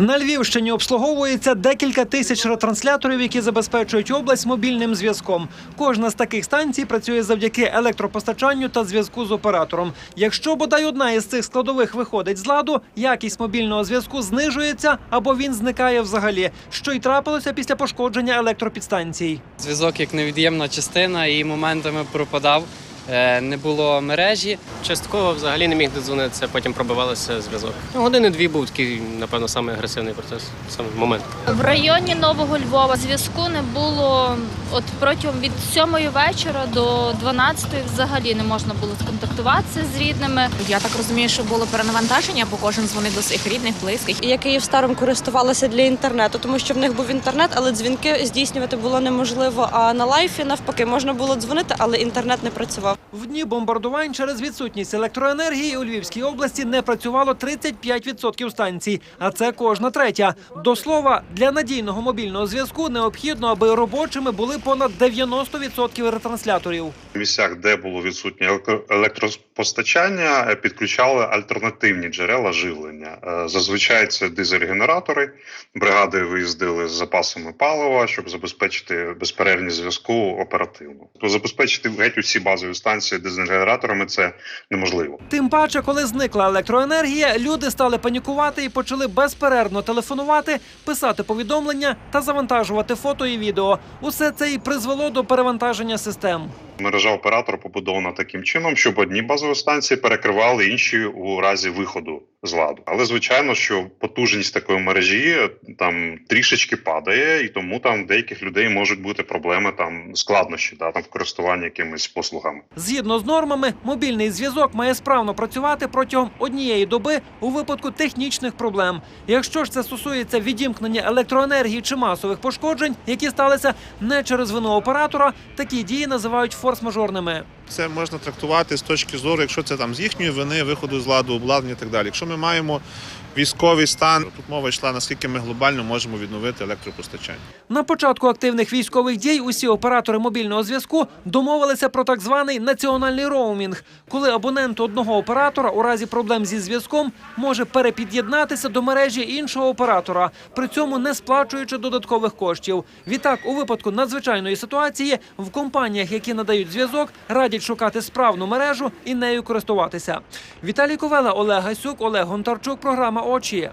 На Львівщині обслуговується декілька тисяч ретрансляторів, які забезпечують область мобільним зв'язком. Кожна з таких станцій працює завдяки електропостачанню та зв'язку з оператором. Якщо бодай одна із цих складових виходить з ладу, якість мобільного зв'язку знижується або він зникає взагалі, що й трапилося після пошкодження електропідстанцій. Зв'язок як невід'ємна частина і моментами пропадав. Е, Не було мережі. Частково взагалі не міг додзвонитися, потім пробивалося зв'язок. Ну, Години-дві був такий, напевно, самий агресивний процес, саме момент. В районі Нового Львова зв'язку не було от протягом від 7 вечора до 12 взагалі не можна було сконтактуватися з рідними. Я так розумію, що було перенавантаження, бо кожен дзвонив до своїх рідних, близьких. Я Київстаром користувалася для інтернету, тому що в них був інтернет, але дзвінки здійснювати було неможливо. А на лайфі навпаки можна було дзвонити, але інтернет не працював. В дні бомбардувань через відсутність електроенергії у Львівській області не працювало 35% станцій, а це кожна третя. До слова, для надійного мобільного зв'язку необхідно, аби робочими були понад 90% ретрансляторів. В місцях, де було відсутнє електро- електропостачання, е, підключали альтернативні джерела живлення. Е, Зазвичай це дизель-генератори. Бригади виїздили з запасами палива, щоб забезпечити безперервність зв'язку оперативно. Забезпечити геть усі базові станції дизель-генераторами це неможливо. Тим паче, коли зникла електроенергія, люди стали панікувати і почали безперервно телефонувати, писати повідомлення та завантажувати фото і відео. Усе це і призвело до перевантаження систем. Мережа оператора побудована таким чином, щоб одні базові станції перекривали інші у разі виходу з ладу. Але звичайно, що потужність такої мережі там трішечки падає, і тому там деяких людей можуть бути проблеми там складнощі, да там в користуванні якимись послугами. Згідно з нормами, мобільний зв'язок має справно працювати протягом однієї доби у випадку технічних проблем. Якщо ж це стосується відімкнення електроенергії чи масових пошкоджень, які сталися не через вину оператора, такі дії називають форс-мажорними. Це можна трактувати з точки зору, якщо це там з їхньої вини, виходу з ладу, обладнання і так далі. Якщо ми маємо військовий стан, тут мова йшла, наскільки ми глобально можемо відновити електропостачання. На початку активних військових дій усі оператори мобільного зв'язку домовилися про так званий національний роумінг, коли абонент одного оператора у разі проблем зі зв'язком може перепід'єднатися до мережі іншого оператора, при цьому не сплачуючи додаткових коштів. Відтак, у випадку надзвичайної ситуації в компаніях, які надають зв'язок, радять шукати справну мережу і нею користуватися. Віталій Ковела, Олег Гасюк, Олег Гонтарчук. Програма очі.